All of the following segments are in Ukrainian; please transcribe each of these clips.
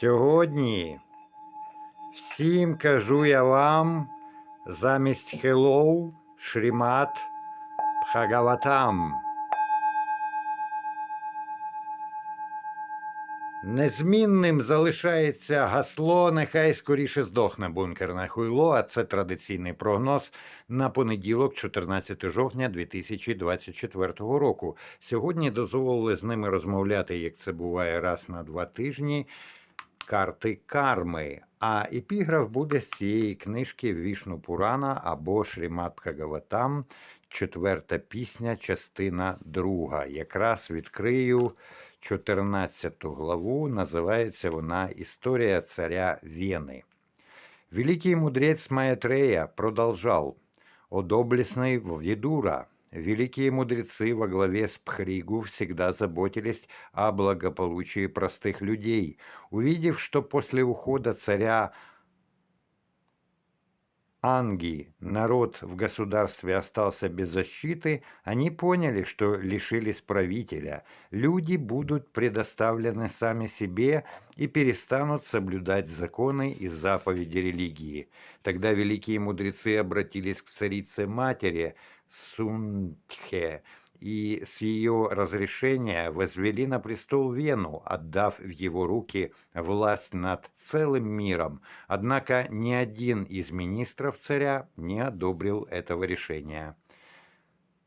Сьогодні всім кажу я вам замість Хеллоу Шрімат Бхагаватам. Незмінним залишається гасло, нехай скоріше здохне бункерне хуйло, а це традиційний прогноз на понеділок, 14 жовтня 2024 року. Сьогодні дозволили з ними розмовляти, як це буває раз на два тижні. Карти карми. А епіграф буде з цієї книжки Вішну Пурана або Шрімат Бхагаватам, четверта пісня, частина друга. Якраз відкрию 14 главу. Називається вона Історія царя Вены. Великий мудрец Маятрея продолжал. «О Вьедура, великие мудрецы во главе с Пхригу всегда заботились о благополучии простых людей. Увидев, что после ухода царя Анги народ в государстве остался без защиты, они поняли, что лишились правителя. Люди будут предоставлены сами себе и перестанут соблюдать законы и заповеди религии. Тогда великие мудрецы обратились к царице-матери Сунтхе и с ее разрешения возвели на престол Вену, отдав в его руки власть над целым миром. Однако ни один из министров царя не одобрил этого решения.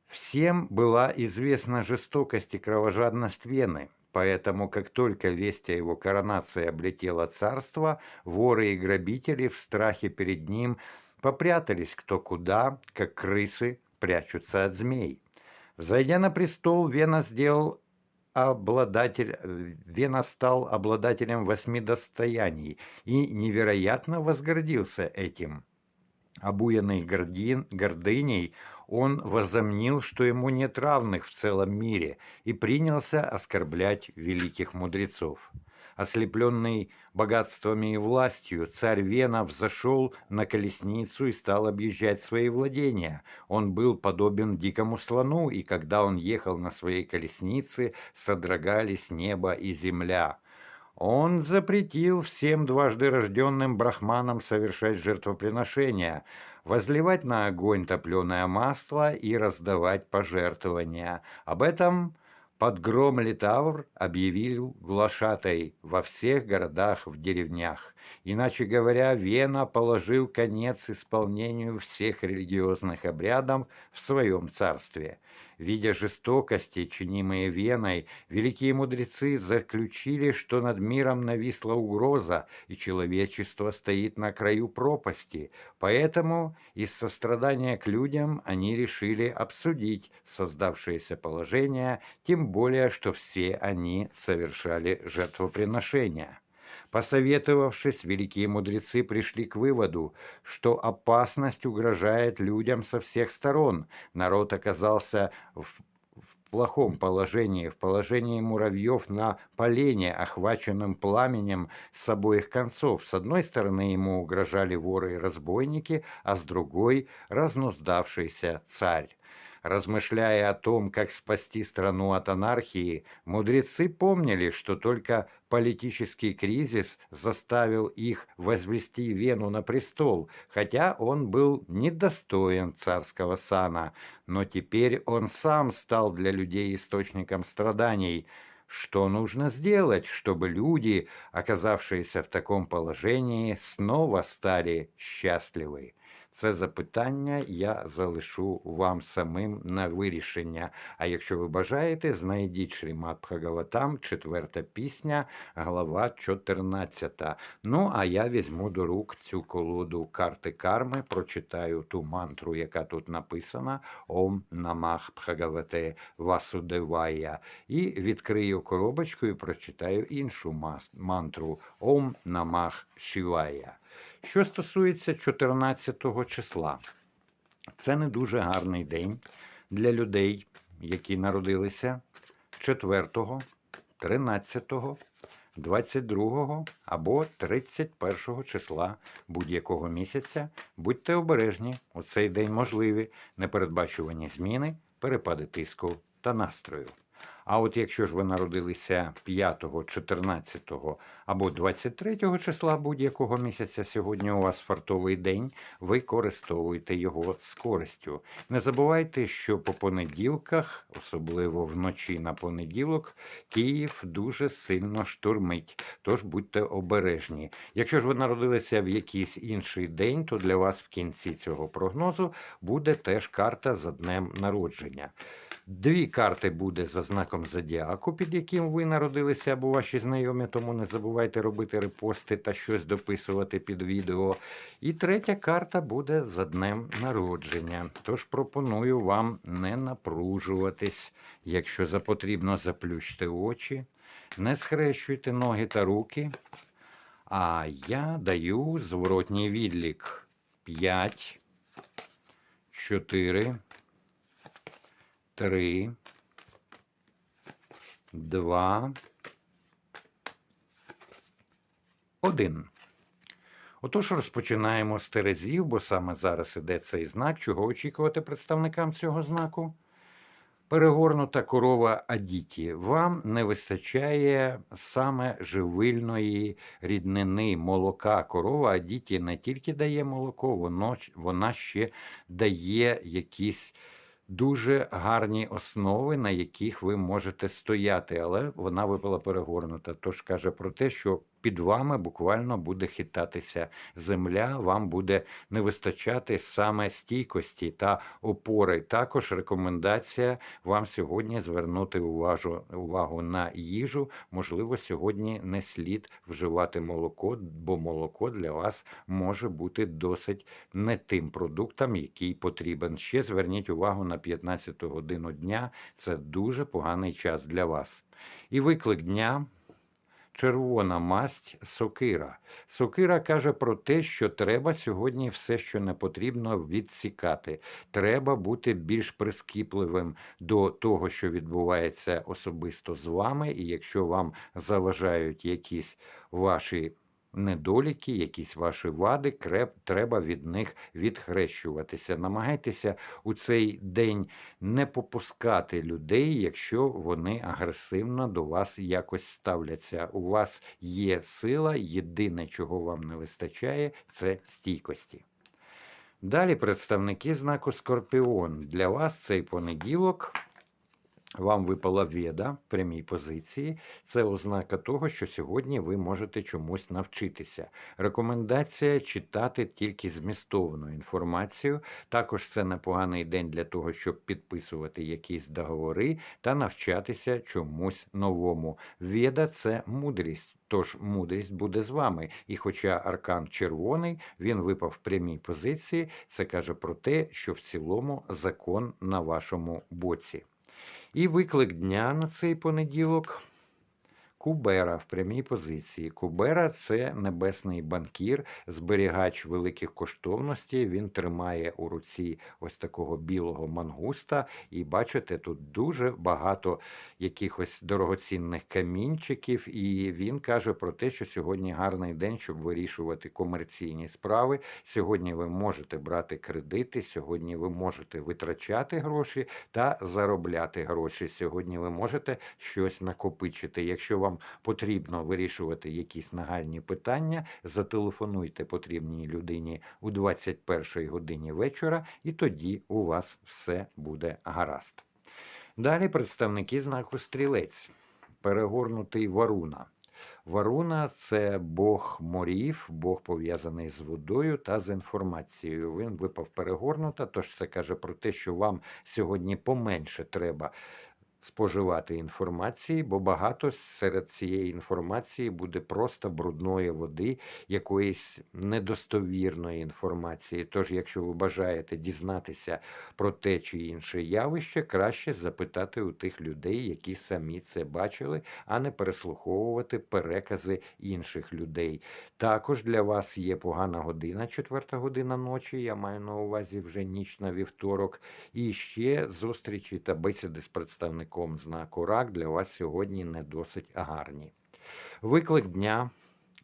Всем была известна жестокость и кровожадность Вены, поэтому как только весть о его коронации облетела царство, воры и грабители в страхе перед ним попрятались кто куда, как крысы прячутся от змей. Взойдя на престол, Вена сделал обладатель, Вена стал обладателем восьми достояний и невероятно возгордился этим. Обуянный гордин, гордыней, он возомнил, что ему нет равных в целом мире, и принялся оскорблять великих мудрецов. Ослепленный богатствами и властью, царь Вена взошел на колесницу и стал объезжать свои владения. Он был подобен дикому слону, и когда он ехал на своей колеснице, содрогались небо и земля. Он запретил всем дважды рожденным брахманам совершать жертвоприношения, возливать на огонь топленое масло и раздавать пожертвования. Об этом под гром Литавр объявил глашатай во всех городах в деревнях. Иначе говоря, Вена положил конец исполнению всех религиозных обрядов в своем царстве. Видя жестокости, чинимые Веной, великие мудрецы заключили, что над миром нависла угроза, и человечество стоит на краю пропасти. Поэтому из сострадания к людям они решили обсудить создавшееся положение, тем более, что все они совершали жертвоприношения. Посоветовавшись, великие мудрецы пришли к выводу, что опасность угрожает людям со всех сторон. Народ оказался в в плохом положении, в положении муравьев на полене, охваченном пламенем с обоих концов. С одной стороны ему угрожали воры и разбойники, а с другой – разнуздавшийся царь. Размышляя о том, как спасти страну от анархии, мудрецы помнили, что только политический кризис заставил их возвести Вену на престол, хотя он был недостоин царского сана, но теперь он сам стал для людей источником страданий. Что нужно сделать, чтобы люди, оказавшиеся в таком положении, снова стали счастливы? Це запитання я залишу вам самим на вирішення. А якщо ви бажаєте, знайдіть Шрімат Бхагаватам, четверта пісня, глава 14. Ну, а я візьму до рук цю колоду карти карми, прочитаю ту мантру, яка тут написана: Ом Намах Бхагавате Васудевая. І відкрию коробочку і прочитаю іншу мантру Ом Намах Шивая. Що стосується 14 числа, це не дуже гарний день для людей, які народилися 4, 13, 22 або 31 числа будь-якого місяця. Будьте обережні, у цей день можливі непередбачувані зміни, перепади тиску та настрою. А от якщо ж ви народилися 5, 14 або 23 числа будь-якого місяця сьогодні у вас фартовий день, використовуйте його з користю. Не забувайте, що по понеділках, особливо вночі на понеділок, Київ дуже сильно штурмить, тож будьте обережні. Якщо ж ви народилися в якийсь інший день, то для вас в кінці цього прогнозу буде теж карта за днем народження. Дві карти буде за знаком зодіаку, під яким ви народилися або ваші знайомі, тому не забувайте робити репости та щось дописувати під відео. І третя карта буде за днем народження. Тож пропоную вам не напружуватись. Якщо за потрібно, заплющте очі, не схрещуйте ноги та руки. А я даю зворотній відлік. 5, 4, 3, 2, 1. Отож, розпочинаємо з Терезів, бо саме зараз іде цей знак. Чого очікувати представникам цього знаку? Перегорнута корова Адіті. Вам не вистачає саме живильної ріднини, молока. Корова Адіті не тільки дає молоко, воно, вона ще дає якісь дуже гарні основи, на яких ви можете стояти, але вона випала перегорнута. Тож каже про те, що під вами буквально буде хитатися земля, вам буде не вистачати саме стійкості та опори. Також рекомендація вам сьогодні звернути увагу, увагу на їжу. Можливо, сьогодні не слід вживати молоко, бо молоко для вас може бути досить не тим продуктом, який потрібен. Ще зверніть увагу на 15 годину дня. Це дуже поганий час для вас. І виклик дня. Червона масть сокира. Сокира каже про те, що треба сьогодні все, що не потрібно, відсікати. Треба бути більш прискіпливим до того, що відбувається особисто з вами, і якщо вам заважають якісь ваші недоліки, якісь ваші вади, креп, треба від них відхрещуватися. Намагайтеся у цей день не попускати людей, якщо вони агресивно до вас якось ставляться. У вас є сила, єдине, чого вам не вистачає, це стійкості. Далі представники знаку Скорпіон. Для вас цей понеділок. Вам випала веда в прямій позиції. Це ознака того, що сьогодні ви можете чомусь навчитися. Рекомендація читати тільки змістовну інформацію. Також це непоганий день для того, щоб підписувати якісь договори та навчатися чомусь новому. Веда це мудрість. Тож мудрість буде з вами. І хоча аркан червоний, він випав в прямій позиції, це каже про те, що в цілому закон на вашому боці. І виклик дня на цей понеділок. Кубера в прямій позиції. Кубера це небесний банкір, зберігач великих коштовностей. Він тримає у руці ось такого білого мангуста. І бачите, тут дуже багато якихось дорогоцінних камінчиків. І він каже про те, що сьогодні гарний день, щоб вирішувати комерційні справи. Сьогодні ви можете брати кредити, сьогодні ви можете витрачати гроші та заробляти гроші. Сьогодні ви можете щось накопичити. Якщо вам потрібно вирішувати якісь нагальні питання, зателефонуйте потрібній людині у 21 годині вечора, і тоді у вас все буде гаразд. Далі представники знаку стрілець, перегорнутий варуна. Варуна це Бог морів, Бог пов'язаний з водою та з інформацією. Він випав перегорнута, тож це каже про те, що вам сьогодні поменше треба споживати інформації, бо багато серед цієї інформації буде просто брудної води, якоїсь недостовірної інформації. Тож, якщо ви бажаєте дізнатися про те чи інше явище, краще запитати у тих людей, які самі це бачили, а не переслуховувати перекази інших людей. Також для вас є погана година, четверта година ночі. Я маю на увазі вже ніч на вівторок, і ще зустрічі та бесіди з представником знаку рак для вас сьогодні не досить гарні. Виклик дня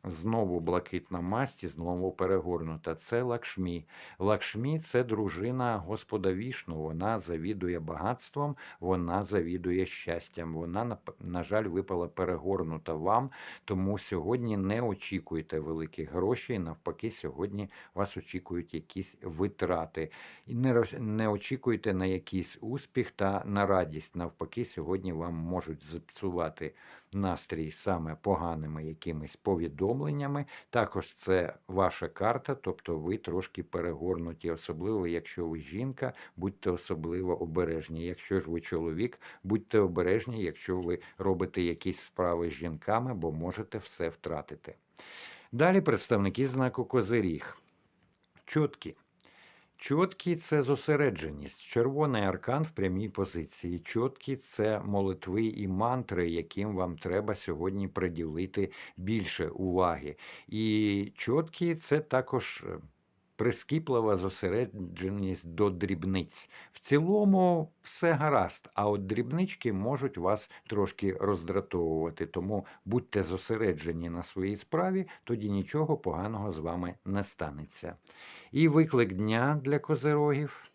Знову блакитна масть і знову перегорнута. Це Лакшмі. Лакшмі це дружина Господа Вішну. Вона завідує багатством, вона завідує щастям. Вона, на, на жаль, випала перегорнута вам, тому сьогодні не очікуйте великих грошей. Навпаки, сьогодні вас очікують якісь витрати. І не, не очікуйте на якийсь успіх та на радість. Навпаки, сьогодні вам можуть зіпсувати настрій саме поганими якимись повідомленнями. Також це ваша карта, тобто ви трошки перегорнуті, особливо якщо ви жінка, будьте особливо обережні. Якщо ж ви чоловік, будьте обережні, якщо ви робите якісь справи з жінками, бо можете все втратити. Далі представники знаку Козиріг. Чоткі. Чоткі це зосередженість. Червоний аркан в прямій позиції. Чоткі це молитви і мантри, яким вам треба сьогодні приділити більше уваги. І чоткі це також е, прискіплива зосередженість до дрібниць. В цілому все гаразд, а от дрібнички можуть вас трошки роздратовувати. Тому будьте зосереджені на своїй справі, тоді нічого поганого з вами не станеться. І виклик дня для козирогів.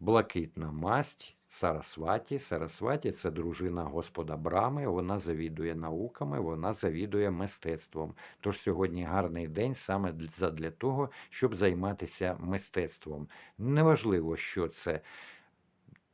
Блакитна масть Сарасваті. Сарасваті це дружина Господа Брами. Вона завідує науками, вона завідує мистецтвом. Тож сьогодні гарний день саме для- того, щоб займатися мистецтвом. Неважливо, що це.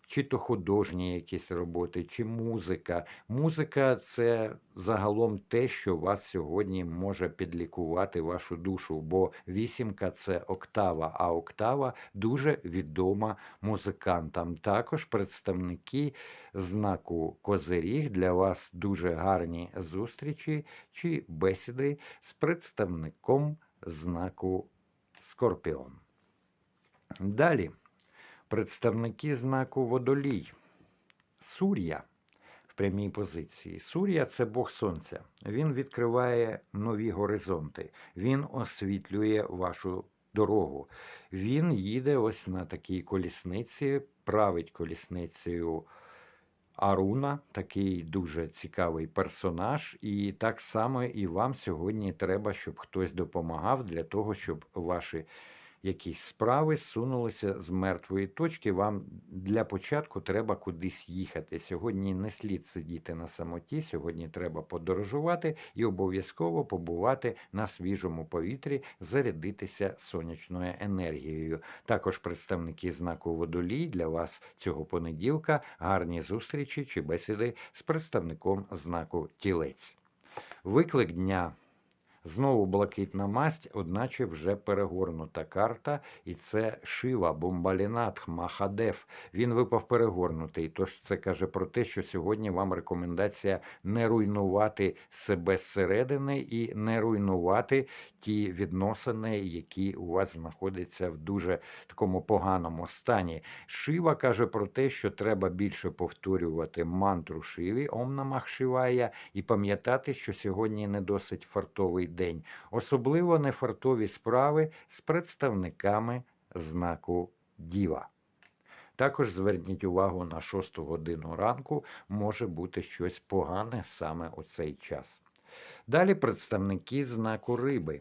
Чи то художні якісь роботи, чи музика. Музика це загалом те, що вас сьогодні може підлікувати вашу душу, бо вісімка це октава, а октава дуже відома музикантам. Також представники знаку Козиріг для вас дуже гарні зустрічі чи бесіди з представником знаку Скорпіон. Далі представники знаку Водолій. Сур'я в прямій позиції. Сур'я це Бог Сонця. Він відкриває нові горизонти, він освітлює вашу дорогу. Він їде ось на такій колісниці, править колісницею. Аруна, такий дуже цікавий персонаж, і так само і вам сьогодні треба, щоб хтось допомагав для того, щоб ваші якісь справи сунулися з мертвої точки. Вам для початку треба кудись їхати. Сьогодні не слід сидіти на самоті, сьогодні треба подорожувати і обов'язково побувати на свіжому повітрі, зарядитися сонячною енергією. Також представники знаку водолій для вас цього понеділка гарні зустрічі чи бесіди з представником знаку тілець. Виклик дня. Знову блакитна масть, одначе вже перегорнута карта, і це Шива, Бомбалінатх, Махадев. Він випав перегорнутий. Тож це каже про те, що сьогодні вам рекомендація не руйнувати себе зсередини і не руйнувати ті відносини, які у вас знаходяться в дуже такому поганому стані. Шива каже про те, що треба більше повторювати мантру Шиві, Ом Намах Шивая, і пам'ятати, що сьогодні не досить фартовий день, особливо нефартові справи з представниками знаку Діва. Також зверніть увагу на 6 годину ранку може бути щось погане саме у цей час. Далі представники знаку риби.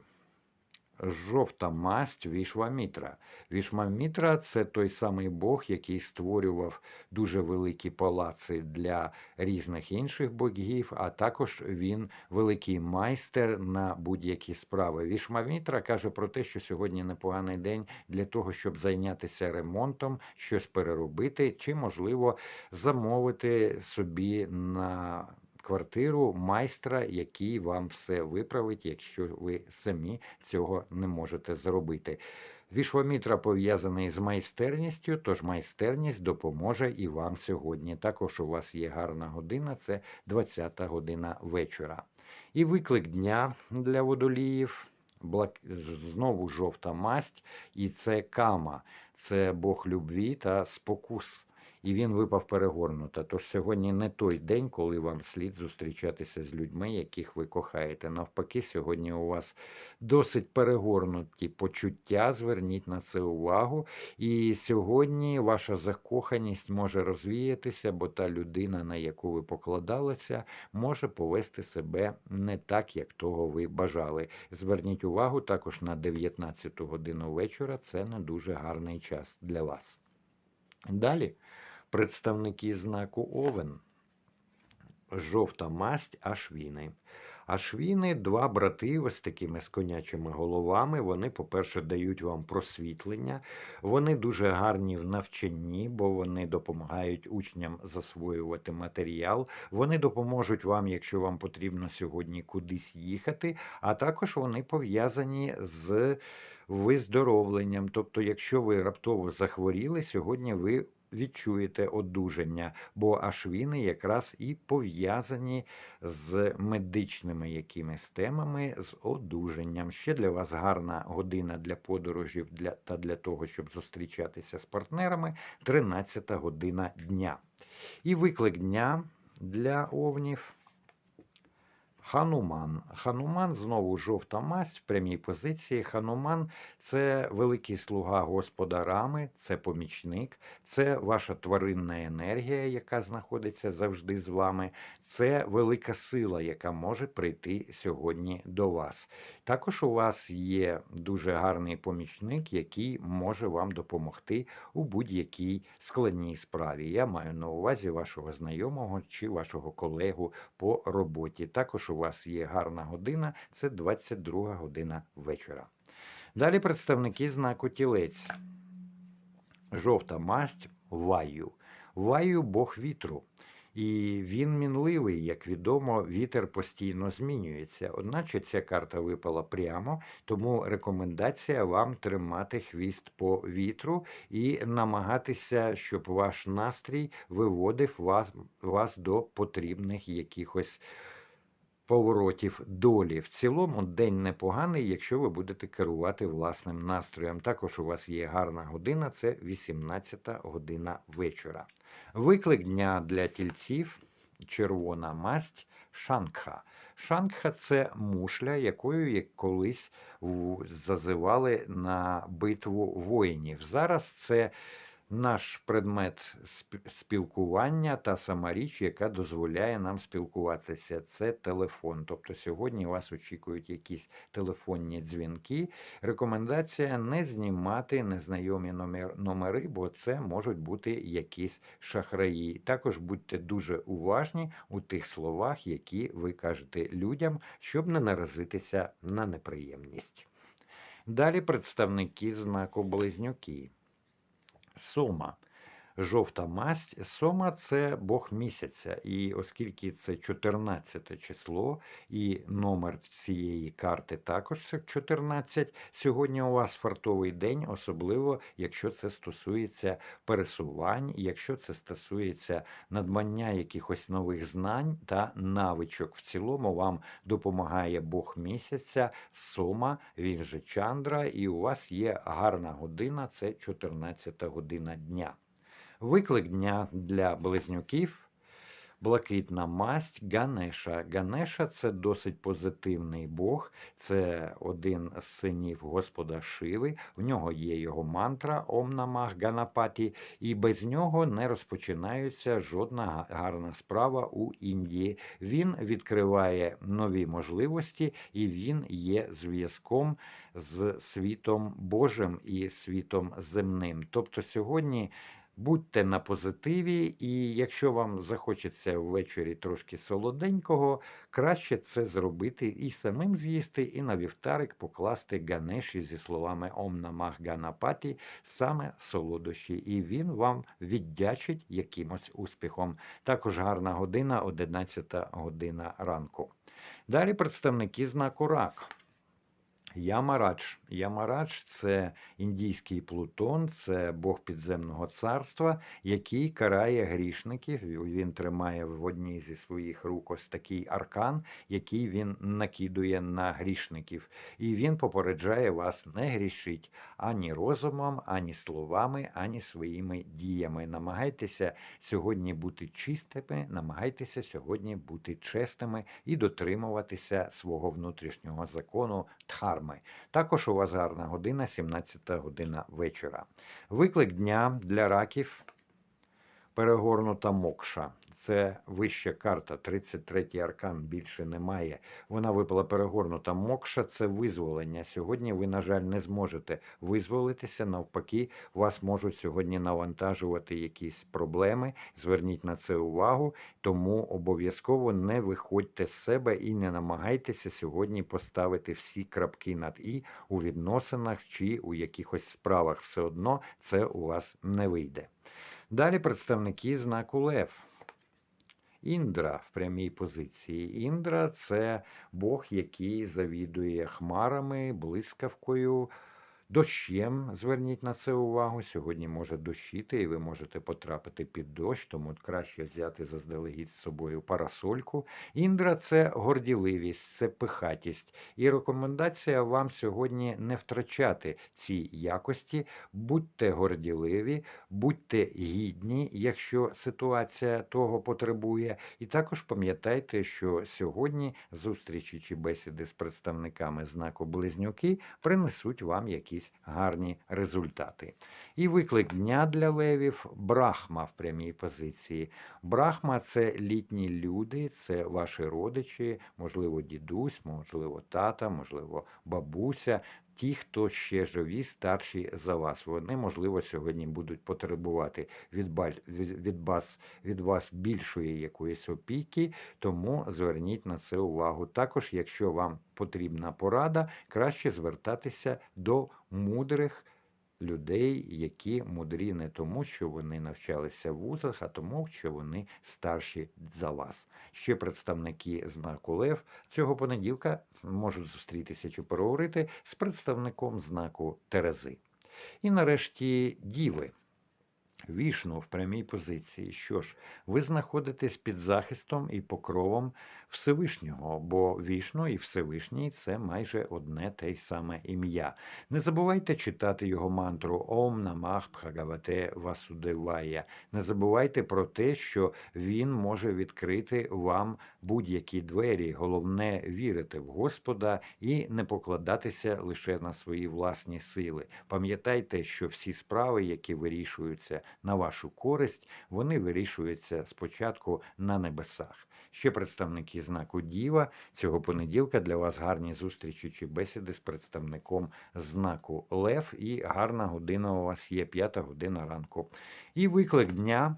Жовта масть Вішвамітра. Вішвамітра – це той самий Бог, який створював дуже великі палаци для різних інших богів, а також він великий майстер на будь-які справи. Вішвамітра каже про те, що сьогодні непоганий день для того, щоб зайнятися ремонтом, щось переробити, чи, можливо, замовити собі на квартиру майстра, який вам все виправить, якщо ви самі цього не можете зробити. Вішвамітра пов'язаний з майстерністю, тож майстерність допоможе і вам сьогодні. Також у вас є гарна година, це 20 година вечора. І виклик дня для водоліїв. Блак... Знову жовта масть, і це кама, це Бог любві та спокус. І він випав перегорнуто. Тож сьогодні не той день, коли вам слід зустрічатися з людьми, яких ви кохаєте. Навпаки, сьогодні у вас досить перегорнуті почуття. Зверніть на це увагу. І сьогодні ваша закоханість може розвіятися, бо та людина, на яку ви покладалися, може повести себе не так, як того ви бажали. Зверніть увагу також на 19 годину вечора. Це не дуже гарний час для вас. Далі представники знаку Овен. Жовта масть Ашвіни. Ашвіни два брати ось такими з конячими головами. Вони, по-перше, дають вам просвітлення. Вони дуже гарні в навчанні, бо вони допомагають учням засвоювати матеріал. Вони допоможуть вам, якщо вам потрібно сьогодні кудись їхати, а також вони пов'язані з виздоровленням. Тобто, якщо ви раптово захворіли, сьогодні ви відчуєте одужання, бо ашвіни якраз і пов'язані з медичними якимись темами, з одужанням. Ще для вас гарна година для подорожів для, та для того, щоб зустрічатися з партнерами 13 година дня. І виклик дня для овнів. Хануман. Хануман знову жовта масть в прямій позиції. Хануман це великий слуга Господа Рами, це помічник, це ваша тваринна енергія, яка знаходиться завжди з вами. Це велика сила, яка може прийти сьогодні до вас. Також у вас є дуже гарний помічник, який може вам допомогти у будь-якій складній справі. Я маю на увазі вашого знайомого чи вашого колегу по роботі. Також у вас є гарна година, це 22 година вечора. Далі представники знаку тілець. Жовта масть ваю. Ваю Бог вітру. І він мінливий, як відомо, вітер постійно змінюється. Одначе ця карта випала прямо, тому рекомендація вам тримати хвіст по вітру і намагатися, щоб ваш настрій виводив вас, вас до потрібних якихось поворотів долі. В цілому день непоганий, якщо ви будете керувати власним настроєм. Також у вас є гарна година, це 18-та година вечора. Виклик дня для тільців, червона масть, шангха. Шангха це мушля, якою як колись зазивали на битву воїнів. Зараз це наш предмет сп- спілкування та сама річ, яка дозволяє нам спілкуватися. Це телефон. Тобто сьогодні вас очікують якісь телефонні дзвінки. Рекомендація не знімати незнайомі номер- номери, бо це можуть бути якісь шахраї. Також будьте дуже уважні у тих словах, які ви кажете людям, щоб не наразитися на неприємність. Далі представники знаку Близнюки. Сома. Жовта масть. Сома це Бог місяця. І оскільки це 14 число, і номер цієї карти також це 14, сьогодні у вас фартовий день, особливо якщо це стосується пересувань, якщо це стосується надбання якихось нових знань та навичок. В цілому вам допомагає Бог місяця, Сома, він же Чандра, і у вас є гарна година, це 14 година дня. Виклик дня для близнюків. Блакитна масть Ганеша. Ганеша це досить позитивний Бог, це один з синів Господа Шиви. В нього є його мантра Ом Намах Ганапаті, і без нього не розпочинається жодна гарна справа у Індії. Він відкриває нові можливості, і він є зв'язком з світом Божим і світом земним. Тобто сьогодні Будьте на позитиві, і якщо вам захочеться ввечері трошки солоденького, краще це зробити і самим з'їсти, і на вівтарик покласти ганеші зі словами Ом Намах Ганапаті, саме солодощі, і він вам віддячить якимось успіхом. Також гарна година, 11 година ранку. Далі представники знаку рак. Ямарадж. Ямарадж це індійський Плутон, це Бог підземного царства, який карає грішників. Він тримає в одній зі своїх рук ось такий аркан, який він накидує на грішників. І він попереджає вас не грішить ані розумом, ані словами, ані своїми діями. Намагайтеся сьогодні бути чистими, намагайтеся сьогодні бути чесними і дотримуватися свого внутрішнього закону Дхарми. Також у вас гарна година, 17 година вечора. Виклик дня для раків перегорнута мокша. Це вища карта, 33-й аркан більше немає. Вона випала перегорнута мокша, це визволення. Сьогодні ви, на жаль, не зможете визволитися. Навпаки, вас можуть сьогодні навантажувати якісь проблеми. Зверніть на це увагу, тому обов'язково не виходьте з себе і не намагайтеся сьогодні поставити всі крапки над і у відносинах чи у якихось справах. Все одно це у вас не вийде. Далі представники знаку Лев. Індра в прямій позиції. Індра це Бог, який завідує хмарами, блискавкою, дощем. Зверніть на це увагу. Сьогодні може дощити, і ви можете потрапити під дощ, тому краще взяти заздалегідь з собою парасольку. Індра це горділивість, це пихатість. І рекомендація вам сьогодні не втрачати ці якості. Будьте горділиві, будьте гідні, якщо ситуація того потребує. І також пам'ятайте, що сьогодні зустрічі чи бесіди з представниками знаку Близнюки принесуть вам якісь гарні результати. І виклик дня для левів брахма в прямій позиції. Брахма це літні люди, це ваші родичі, можливо, дідусь, можливо, тата, можливо, бабуся. Ті, хто ще живі, старші за вас, вони, можливо, сьогодні будуть потребувати від від, вас, від вас більшої якоїсь опіки, тому зверніть на це увагу. Також, якщо вам потрібна порада, краще звертатися до мудрих людей, які мудрі не тому, що вони навчалися в вузах, а тому, що вони старші за вас. Ще представники знаку Лев цього понеділка можуть зустрітися чи переговорити з представником знаку Терези. І нарешті діви. Вішну в прямій позиції. Що ж, ви знаходитесь під захистом і покровом Всевишнього, бо вішну і Всевишній це майже одне те й саме ім'я. Не забувайте читати його мантру Ом Намах Бхагавате Васудевая. Не забувайте про те, що він може відкрити вам будь-які двері. Головне вірити в Господа і не покладатися лише на свої власні сили. Пам'ятайте, що всі справи, які вирішуються на вашу користь, вони вирішуються спочатку на небесах. Ще представники знаку Діва цього понеділка для вас гарні зустрічі чи бесіди з представником знаку Лев. І гарна година у вас є п'ята година ранку. І виклик дня.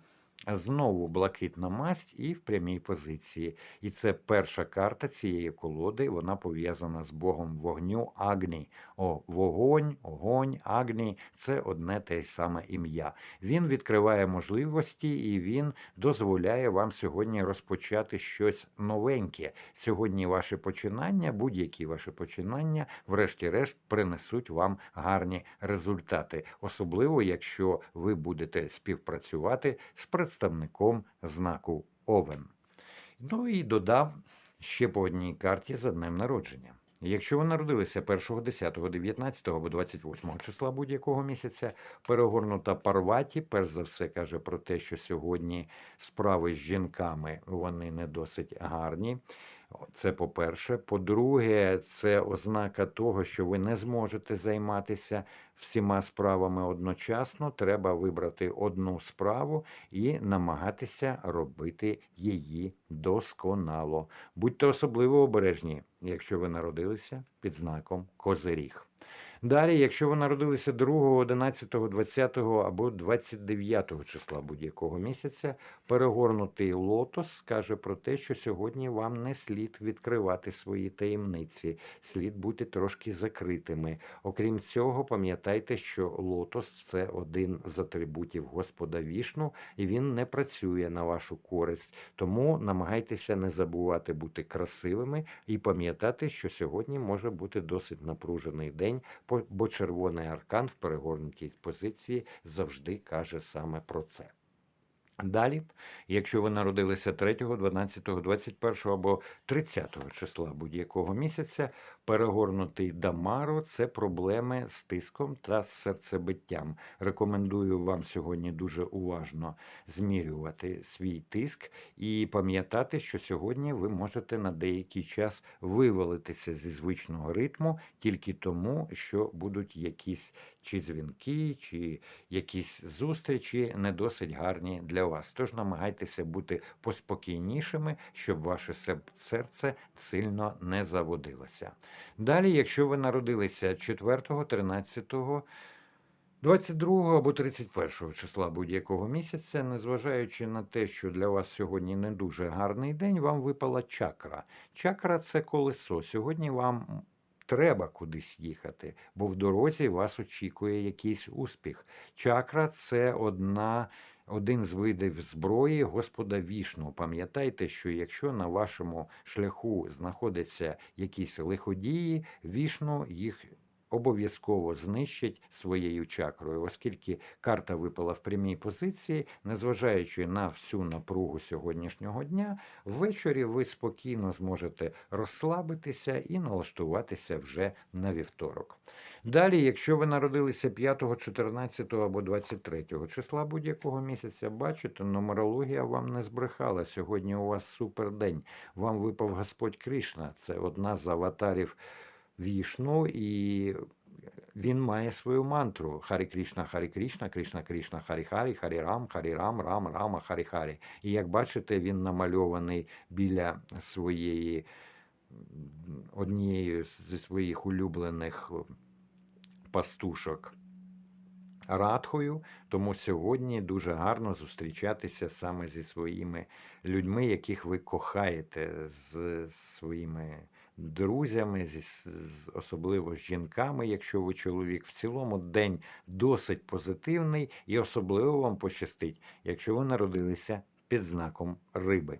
Знову блакитна масть і в прямій позиції. І це перша карта цієї колоди. Вона пов'язана з Богом вогню Агні. О, вогонь, огонь, Агні це одне те саме ім'я. Він відкриває можливості і він дозволяє вам сьогодні розпочати щось новеньке. Сьогодні ваше починання, будь-які ваші починання, врешті-решт, принесуть вам гарні результати, особливо якщо ви будете співпрацювати з представником знаку Овен. Ну і додав ще по одній карті за днем народження. Якщо ви народилися 1, 10, 19 або 28 числа будь-якого місяця, перегорнута Парваті, перш за все каже про те, що сьогодні справи з жінками вони не досить гарні. Це по-перше. По-друге, це ознака того, що ви не зможете займатися всіма справами одночасно. Треба вибрати одну справу і намагатися робити її досконало. Будьте особливо обережні, якщо ви народилися під знаком Козиріг. Далі, якщо ви народилися 2, 11, 20 або 29 числа будь-якого місяця, перегорнутий лотос скаже про те, що сьогодні вам не слід відкривати свої таємниці, слід бути трошки закритими. Окрім цього, пам'ятайте, що лотос це один з атрибутів Господа Вішну, і він не працює на вашу користь. Тому намагайтеся не забувати бути красивими і пам'ятати, що сьогодні може бути досить напружений день, бо червоний аркан в перегорнутій позиції завжди каже саме про це. Далі, якщо ви народилися 3, 12, 21 або 30 числа будь-якого місяця, перегорнутий Дамаро це проблеми з тиском та з серцебиттям. Рекомендую вам сьогодні дуже уважно змірювати свій тиск і пам'ятати, що сьогодні ви можете на деякий час вивалитися зі звичного ритму тільки тому, що будуть якісь чи дзвінки, чи якісь зустрічі не досить гарні для вас. Тож намагайтеся бути поспокійнішими, щоб ваше серце сильно не заводилося. Далі, якщо ви народилися 4, 13, 22 або 31 числа будь-якого місяця, незважаючи на те, що для вас сьогодні не дуже гарний день, вам випала чакра. Чакра це колесо. Сьогодні вам треба кудись їхати, бо в дорозі вас очікує якийсь успіх. Чакра це одна. Один з видів зброї Господа Вішну. Пам'ятайте, що якщо на вашому шляху знаходяться якісь лиходії, Вішну їх обов'язково знищить своєю чакрою, оскільки карта випала в прямій позиції, незважаючи на всю напругу сьогоднішнього дня, ввечері ви спокійно зможете розслабитися і налаштуватися вже на вівторок. Далі, якщо ви народилися 5, 14 або 23 числа будь-якого місяця, бачите, нумерологія вам не збрехала. Сьогодні у вас супердень. Вам випав Господь Кришна. Це одна з аватарів Вішну, і він має свою мантру Харі Кришна, Харі Кришна, Кришна Кришна, Харі Харі, Харі Рам, Харі Рам, Рам, Рама, Харі Харі. І як бачите, він намальований біля своєї м, однієї зі своїх улюблених пастушок радхою, тому сьогодні дуже гарно зустрічатися саме зі своїми людьми, яких ви кохаєте, з своїми друзями, зі, особливо з жінками, якщо ви чоловік. В цілому день досить позитивний і особливо вам пощастить, якщо ви народилися під знаком риби.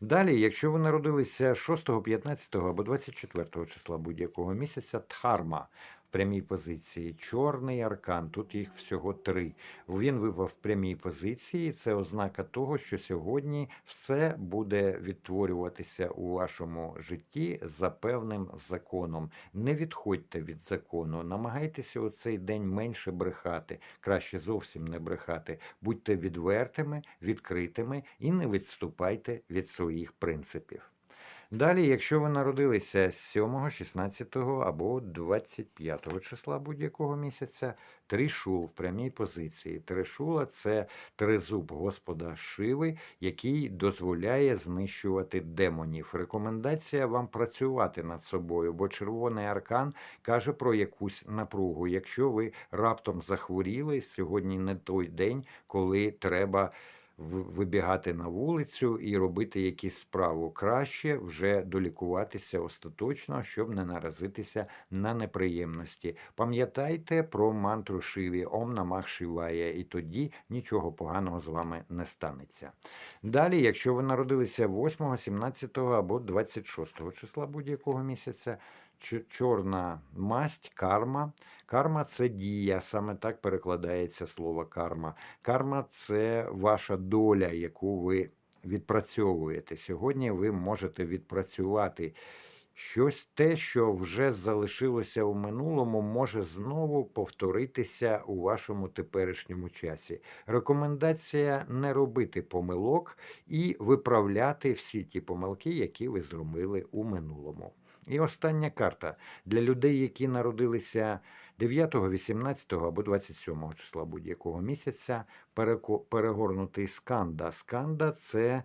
Далі, якщо ви народилися 6, 15 або 24 числа будь-якого місяця, Дхарма в прямій позиції, чорний аркан, тут їх всього три. Він випав в прямій позиції. Це ознака того, що сьогодні все буде відтворюватися у вашому житті за певним законом. Не відходьте від закону, намагайтеся у цей день менше брехати, краще зовсім не брехати. Будьте відвертими, відкритими і не відступайте від своїх принципів. Далі, якщо ви народилися 7, 16 або 25 числа будь-якого місяця, тришул в прямій позиції. Тришула це тризуб Господа Шиви, який дозволяє знищувати демонів. Рекомендація вам працювати над собою, бо червоний аркан каже про якусь напругу. Якщо ви раптом захворіли, сьогодні не той день, коли треба вибігати на вулицю і робити якісь справу. Краще вже долікуватися остаточно, щоб не наразитися на неприємності. Пам'ятайте про мантру Шиві Ом Намах Шиває, і тоді нічого поганого з вами не станеться. Далі, якщо ви народилися 8, 17 або 26 числа будь-якого місяця, чорна масть, карма. Карма це дія, саме так перекладається слово карма. Карма це ваша доля, яку ви відпрацьовуєте. Сьогодні ви можете відпрацювати щось те, що вже залишилося у минулому, може знову повторитися у вашому теперішньому часі. Рекомендація не робити помилок і виправляти всі ті помилки, які ви зробили у минулому. І остання карта для людей, які народилися 9, 18 або 27 числа будь-якого місяця, перегорнутий сканда. Сканда це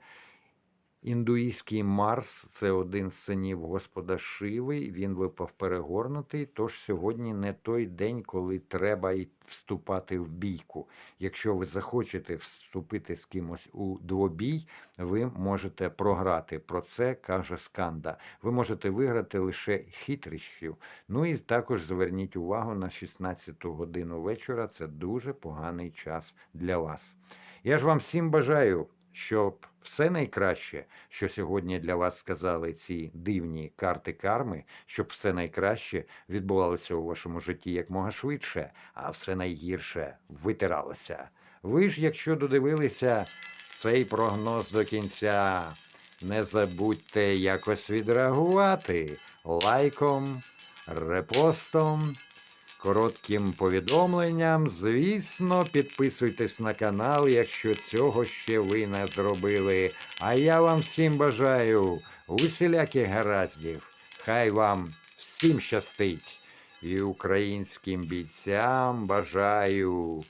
Індуїзький Марс це один з синів Господа Шиви. Він випав перегорнутий. Тож сьогодні не той день, коли треба вступати в бійку. Якщо ви захочете вступити з кимось у двобій, ви можете програти. Про це каже Сканда. Ви можете виграти лише хитрощів. Ну і також зверніть увагу на 16 годину вечора. Це дуже поганий час для вас. Я ж вам всім бажаю, щоб все найкраще, що сьогодні для вас сказали ці дивні карти карми, щоб все найкраще відбувалося у вашому житті якмога швидше, а все найгірше витиралося. Ви ж, якщо додивилися цей прогноз до кінця, не забудьте якось відреагувати лайком, репостом коротким повідомленням. Звісно, підписуйтесь на канал, якщо цього ще ви не зробили. А я вам всім бажаю усіляких гараздів. Хай вам всім щастить. І українським бійцям бажаю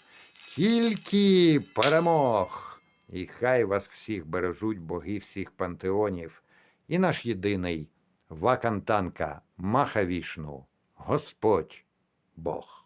тільки перемог. І хай вас всіх бережуть боги всіх пантеонів. І наш єдиний Вакантанка Махавішну, Господь Бог.